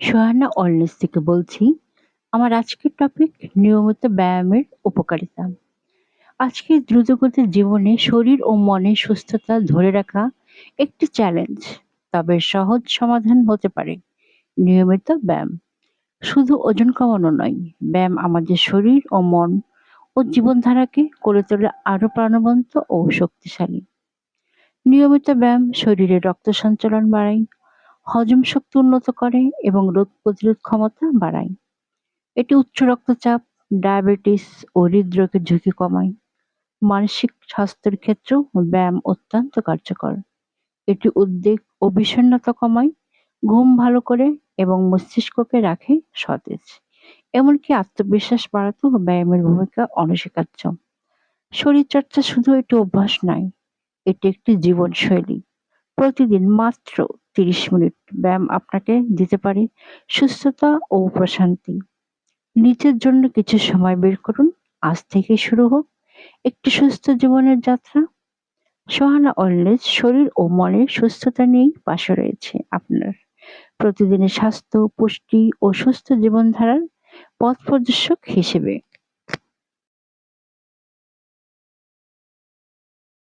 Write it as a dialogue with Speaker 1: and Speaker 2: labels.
Speaker 1: সোহানা অলনেস থেকে বলছি। আমার আজকের টপিক নিয়মিত ব্যায়ামের উপকারিতা। আজকের দ্রুতগতির জীবনে শরীর ও মনের সুস্থতা ধরে রাখা একটি চ্যালেঞ্জ। তবে সহজ সমাধান হতে পারে নিয়মিত ব্যায়াম। শুধু ওজন কমানো নয়, ব্যায়াম আমাদের শরীর ও মন ও জীবনধারাকে করে তোলে আরও প্রাণবন্ত ও শক্তিশালী। নিয়মিত ব্যায়াম শরীরে রক্ত সঞ্চালন বাড়ায়, হজম শক্তি উন্নত করে এবং রোগ প্রতিরোধ ক্ষমতা বাড়ায়। এটি উচ্চ রক্তচাপ, ডায়াবেটিস ও হৃদরোগের ঝুঁকি কমায়। মানসিক স্বাস্থ্যের ক্ষেত্রেও ব্যায়াম অত্যন্ত কার্যকর। এটি উদ্বেগ ও বিষণ্ণতা কমায়, ঘুম ভালো করে এবং মস্তিষ্ককে রাখে সতেজ। এমনকি আত্মবিশ্বাস বাড়াতেও ব্যায়ামের ভূমিকা অনস্বীকার্য। শরীরচর্চা শুধু একটি অভ্যাস নয়, এটি একটি জীবনশৈলী। প্রতিদিন মাত্র তিরিশ মিনিট ব্যায়াম আপনাকে দিতে পারে। সুস্থতা ও প্রশান্তি। নিজের জন্য কিছু সময় বের করুন। আজ থেকে শুরু হোক। একটি সুস্থ জীবনের যাত্রা। সোহানা অলওয়েজ শরীর ও মনের সুস্থতা নিয়েই পাশে রয়েছে আপনার। প্রতিদিনের স্বাস্থ্য, পুষ্টি ও সুস্থ জীবনধারার পথ প্রদর্শক হিসেবে।